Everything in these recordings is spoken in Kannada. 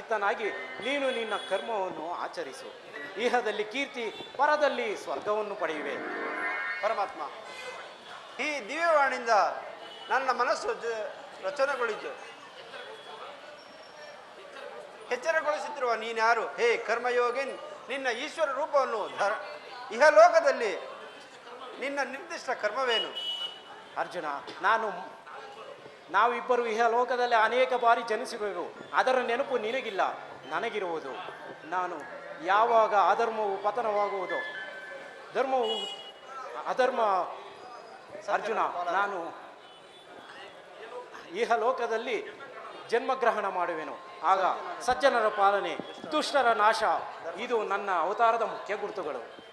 ಚಿತ್ತನಾಗಿ ನೀನು ನಿನ್ನ ಕರ್ಮವನ್ನು ಆಚರಿಸು. ಇಹದಲ್ಲಿ ಕೀರ್ತಿ ಪರದಲ್ಲಿ ಸ್ವರ್ಗವನ್ನು ಪಡೆಯುವೆ. ಪರಮಾತ್ಮ. ಈ ದಿವ್ಯವಾಣಿಯಿಂದ ನನ್ನ ಮನಸ್ಸು ರಚನೆಗೊಳಿತು ಎಚ್ಚರಗೊಳಿಸುತ್ತಿರುವ ನೀನ್ಯಾರು? ಹೇ ಕರ್ಮಯೋಗಿನ್ ನಿನ್ನ ಈಶ್ವರ ರೂಪವನ್ನು ಧರ ಇಹಲೋಕದಲ್ಲಿ ನಿನ್ನ ನಿರ್ದಿಷ್ಟ ಕರ್ಮವೇನು? ಅರ್ಜುನ ನಾನು ನಾವಿಬ್ಬರು ಇಹ ಲೋಕದಲ್ಲಿ ಅನೇಕ ಬಾರಿ ಜನಿಸಿರುವೆವು. ಅದರ ನೆನಪು ನಿನಗಿಲ್ಲ, ನನಗಿರುವುದು. ನಾನು ಯಾವಾಗ ಅಧರ್ಮವು ಪತನವಾಗುವುದು, ಧರ್ಮವು ಅಧರ್ಮ ಅರ್ಜುನ, ನಾನು ಇಹ ಲೋಕದಲ್ಲಿ ಜನ್ಮಗ್ರಹಣ ಮಾಡುವೆನು. ಆಗ ಸಜ್ಜನರ ಪಾಲನೆ, ದುಷ್ಟರ ನಾಶ, ಇದು ನನ್ನ ಅವತಾರದ ಮುಖ್ಯ ಗುರುತುಗಳು.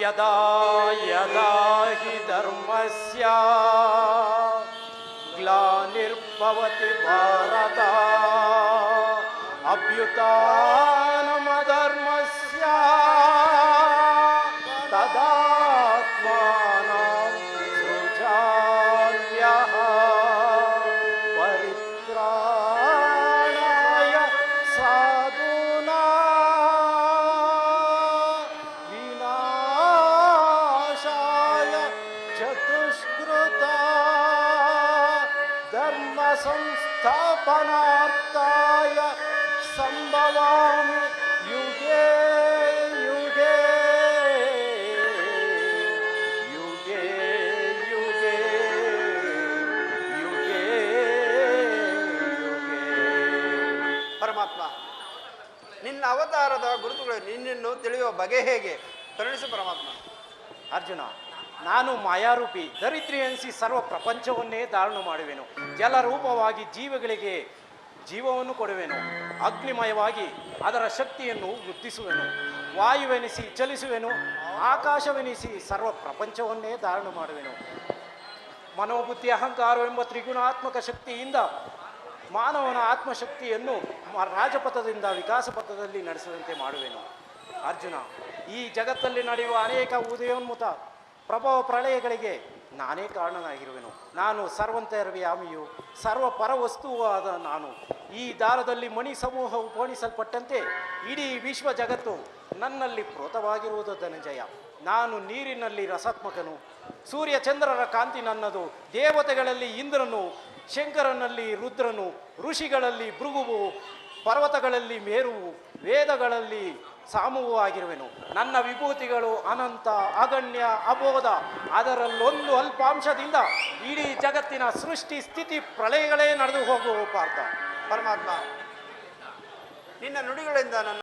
यदा यदा हि धर्मस्य ग्लानिर्भवति भारत। अभ्युता ಸಂಸ್ಥಾಪನಾರ್ಥಾಯ ಯುಗೆ ಯುಗೆ ಯುಗೆ ಯುಗೆ, ಯುಗೇ ಯುಗೇ. ಪರಮಾತ್ಮ, ನಿನ್ನ ಅವತಾರದ ಗುರುತುಗಳು ನಿನ್ನನ್ನು ತಿಳಿಯುವ ಬಗೆ ಹೇಗೆ? ಕರುಣಿಸು ಪರಮಾತ್ಮ. ಅರ್ಜುನ ನಾನು ಮಾಯಾರೂಪಿ, ದರಿದ್ರಿ ಎನಿಸಿ ಸರ್ವ ಪ್ರಪಂಚವನ್ನೇ ಧಾರಣ ಮಾಡುವೆನು. ಜಲರೂಪವಾಗಿ ಜೀವಗಳಿಗೆ ಜೀವವನ್ನು ಕೊಡುವೆನು. ಅಗ್ನಿಮಯವಾಗಿ ಅದರ ಶಕ್ತಿಯನ್ನು ವೃದ್ಧಿಸುವೆನು. ವಾಯುವೆನಿಸಿ ಚಲಿಸುವೆನು. ಆಕಾಶವೆನಿಸಿ ಸರ್ವ ಪ್ರಪಂಚವನ್ನೇ ಧಾರಣ ಮಾಡುವೆನು. ಮನೋಬುದ್ಧಿ ಅಹಂಕಾರವೆಂಬ ತ್ರಿಗುಣಾತ್ಮಕ ಶಕ್ತಿಯಿಂದ ಮಾನವನ ಆತ್ಮಶಕ್ತಿಯನ್ನು ರಾಜಪಥದಿಂದ ವಿಕಾಸ ಪಥದಲ್ಲಿ ನಡೆಸುವಂತೆ ಮಾಡುವೆನು. ಅರ್ಜುನ, ಈ ಜಗತ್ತಲ್ಲಿ ನಡೆಯುವ ಅನೇಕ ಉದಯೋನ್ಮುಖ ಪ್ರಭಾವ ಪ್ರಳಯಗಳಿಗೆ ನಾನೇ ಕಾರಣನಾಗಿರುವೆನು. ನಾನು ಸರ್ವಂತರ್ವ್ಯಾಮಿಯು ಸರ್ವ ಪರವಸ್ತುವೂ ಆದ ನಾನು. ಈ ದಾರದಲ್ಲಿ ಮಣಿ ಸಮೂಹವು ಪೋಣಿಸಲ್ಪಟ್ಟಂತೆ ಇಡೀ ವಿಶ್ವ ಜಗತ್ತು ನನ್ನಲ್ಲಿ ಪ್ರೋತವಾಗಿರುವುದು ಧನಂಜಯ. ನಾನು ನೀರಿನಲ್ಲಿ ರಸಾತ್ಮಕನು. ಸೂರ್ಯ ಚಂದ್ರರ ಕಾಂತಿ ನನ್ನದು. ದೇವತೆಗಳಲ್ಲಿ ಇಂದ್ರನು. ಶಂಕರನಲ್ಲಿ ರುದ್ರನು. ಋಷಿಗಳಲ್ಲಿ ಭೃಗುವು. ಪರ್ವತಗಳಲ್ಲಿ ಮೇರುವು. ವೇದಗಳಲ್ಲಿ ಸಾಮುವು ಆಗಿರುವೆನು. ನನ್ನ ವಿಭೂತಿಗಳು ಅನಂತ, ಅಗಣ್ಯ, ಅಬೋಧ, ಅದರಲ್ಲೊಂದು ಅಲ್ಪಾಂಶದಿಂದ ಇಡೀ ಜಗತ್ತಿನ ಸೃಷ್ಟಿ, ಸ್ಥಿತಿ, ಪ್ರಳಯಗಳೇ ನಡೆದು ಹೋಗುವ ಪಾರ್ಥ. ಪರಮಾತ್ಮ, ನಿನ್ನ ನುಡಿಗಳಿಂದ ನನ್ನ